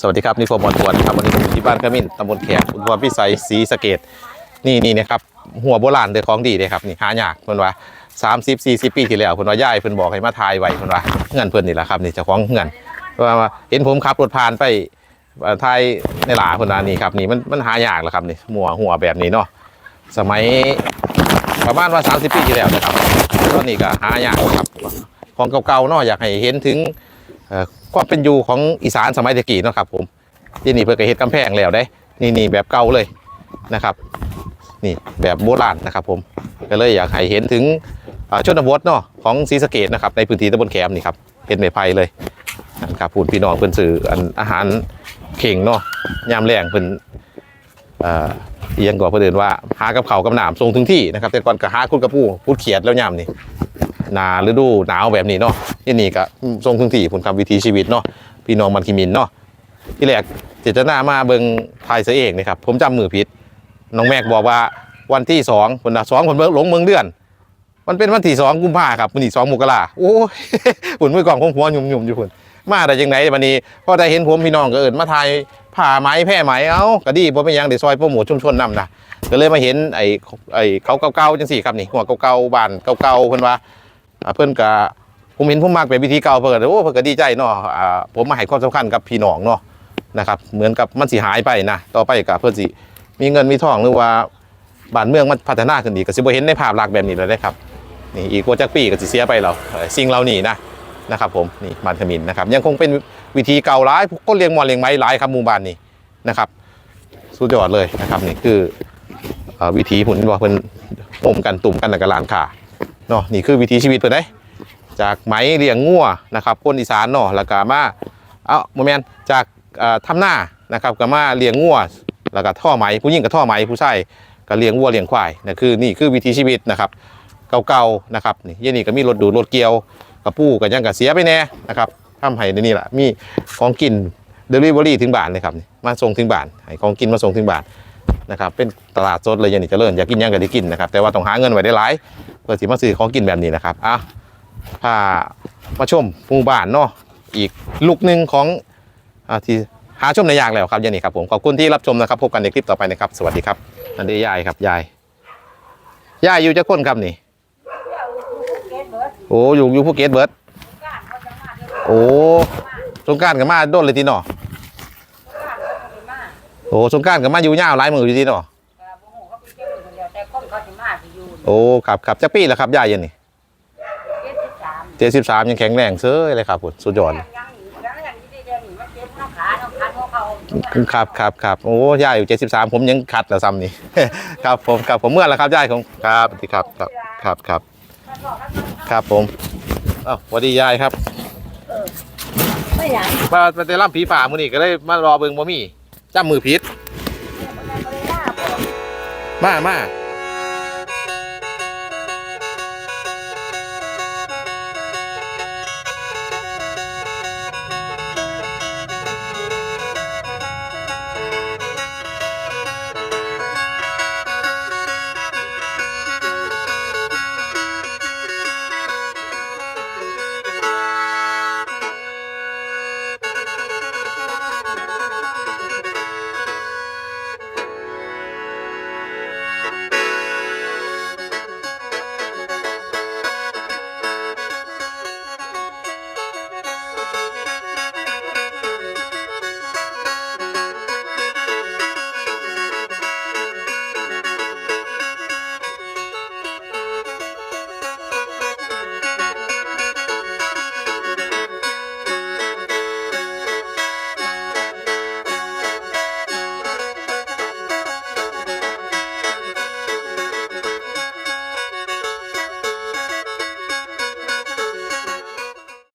สวัสดีครับนี่ผมบอลทวนครับวันนี้ผมอยู่ที่บ้านขมิ้นตำบลแขกอุทวพิสัยศรีสะเกดนี่นี่นะครับหัวโบราณเดือของดีเลยครับนี่หายากเพิ่อนว่าสามสิบสี่สิบปีที่แล้วเพิ่อนว่าย่ายเพิ่อนบอกให้มาทายไว้เพิ่อนว่าเงินเพิ่อนนี่แหละครับนี่เจ้าของเงินว่าเห็นผมขับรถผ่านไปทายในหลาเพิ่นว่านี่ครับนี่มันมันหายากแล้วครับนี่หัวหัวแบบนี้เนาะสมัยประมาณว่าสามสิบปีที่แล้วนะครับตอนนี้ก็หายากครับของเก่าๆเนาะอยากให้เห็นถึง ความเป็นอยู่ของอีสานสมัยตะกี้เนาะครับผมที่นี่เพื่อก็เฮ็ดกำแพงแล้วได้ นี่นี่แบบเก่าเลยนะครับ นี่แบบโบราณนะครับผมก็เลยอยากให้เห็นถึงเอ่อชนบทเนาะของศรีสะเกดนะครับในพื้นที่ตำบลแขมนี่ครับเป็นไม้ไผ่เลยนะครับพูดพี่น้องเพิ่นซื้ออันอาหารเข่งเนาะยามแรงเพิ่นเอ่อเอียงก่อเพิ่นเดินว่าหากับเขากับหนามส่งถึงที่นะครับแต่ก่อนก็หาคุณกระปูพูดเขียดแล้วยามนี่ นาฤดูหนาวแบบนี้เนาะที่นี่ก็ทรงถึงที่ผลคำวิถีชีวิตเนาะพี่น้องมันคิมินเนาะที่แรกเจตนามาเบิงไทยเสยเองนี่ครับผมจำมือผิดน้องแม็กบอกว่าวันที่สองคนละสองคนเบิงหลงเมืองเดือน มันเป็นวันที่สองกุมภาครับวันที่สองมกราโอ้ยหุ่นมือก่องของหัวหยุ่มๆอยู่หุ่นมาได้ยังไงวันนี้พอได้เห็นผมพี่น้องก็เอินมาถ่ายผ่าไหมแพร่ไหมเอ้าก็ดีผมเป็นยังเดี๋ยวซอยโปรโมทชุมชนนำนะก็เลยมาเห็นไอ้ไอ้เขาเก่าๆจังสี่ครับนี่หัวเก่าๆบ้านเก่าๆเพิ่นว่า เพื่อนก็ผมเห็นผมมากเป็นวิธีเก่าเพื่อนโอ้เพื่อนก็ดีใจเนาะผมมาให้ความสำคัญกับพี่น้องเนาะนะครับเหมือนกับมันสิหายไปนะต่อไปกับเพื่อนสิมีเงินมีทองหรือว่าบ้านเมืองมันพัฒนาขึ้นดีก็สิบ่เห็นในภาพลักษณ์แบบนี้เลยนะครับนี่อีกว่าจักปีก็สิเสียไปเราสิ่งเหล่านี้นะนะครับผมนี่บ้านขมินนะครับยังคงเป็นวิธีเก่าหลายก็เลี้ยงมอนเลี้ยงไม้หลายครับหมู่บ้านนี้นะครับสุดยอดเลยนะครับนี่คืออวิธีผลว่าเพิ่นอมกันตุ่มกันแล้วกับหลานขา เนาะนี่คือวิถีชีวิตเพิ่นเด้จากไหมเลี้ยงงัวนะครับคนอีสานเนาะแล้วก็มาเอ้าโมเมนจากเอ่อทำหน้านะครับก็มาเลี้ยงงัวแล้วก็ท่อไหมผู้หญิงกับท่อไหมผู้ชายก็เลี้ยงวัวเลี้ยงควายนะคือนี่คือวิถีชีวิตนะครับเก่าๆนะครับนี่ยันนี่ก็มีรถดูดรถเกี่ยวกับปู้กับยังกับเสียไปแน่นะครับทำให้ในนี่แหละมีของกินเดลิเวอรี่ถึงบ้านเลยครับมาส่งถึงบ้านให้ของกินมาส่งถึงบ้าน นะครับเป็นตลาดสดเลยยันนี่เจริญอยากกินยังก็ได้กินนะครับแต่ว่าต้องหาเงินไว้ได้หลายเพื่อสิมาซื้อของกินแบบนี้นะครับอะพามาชมหมู่บ้านเนาะอีกลูกหนึ่งของอ่าที่หาชมในอยากแล้วครับยันนี่ครับผมขอบคุณที่รับชมนะครับพบกันในคลิปต่อไปนะครับ สวัสดีครับอันนี้ยายครับยายยายอยู่จะคนครับนี่โอ้อยู่อยู่ภูเก็ตเบิร์ดโอ้สงการกับมาโดนเลยทีเนาะ โอ้สงกรารกับมาอยู่ยาวหลายมืออยู่ทีเนาะโอ้ครับครับจักปีแล้วครับยายยันนี่เจ็ดสิบสามยังแข็งแรงเซ้ยเลยครับผมสุดยอดครับครับครับโอ้ยายอยู่เจ็ดสิบสามผมยังขัดแล้วซ้ำนี่ครับผมครับผมเมื่อแล้วครับยายของครับสวัสดีครับครับครับครับครับผมอ้าวสวัสดียายครับไม่อยากมามาเตล่ำผีฝ่ามือนี่ก็เลยมารอเบิ่งบ่มี จ้ำมือพิษมามา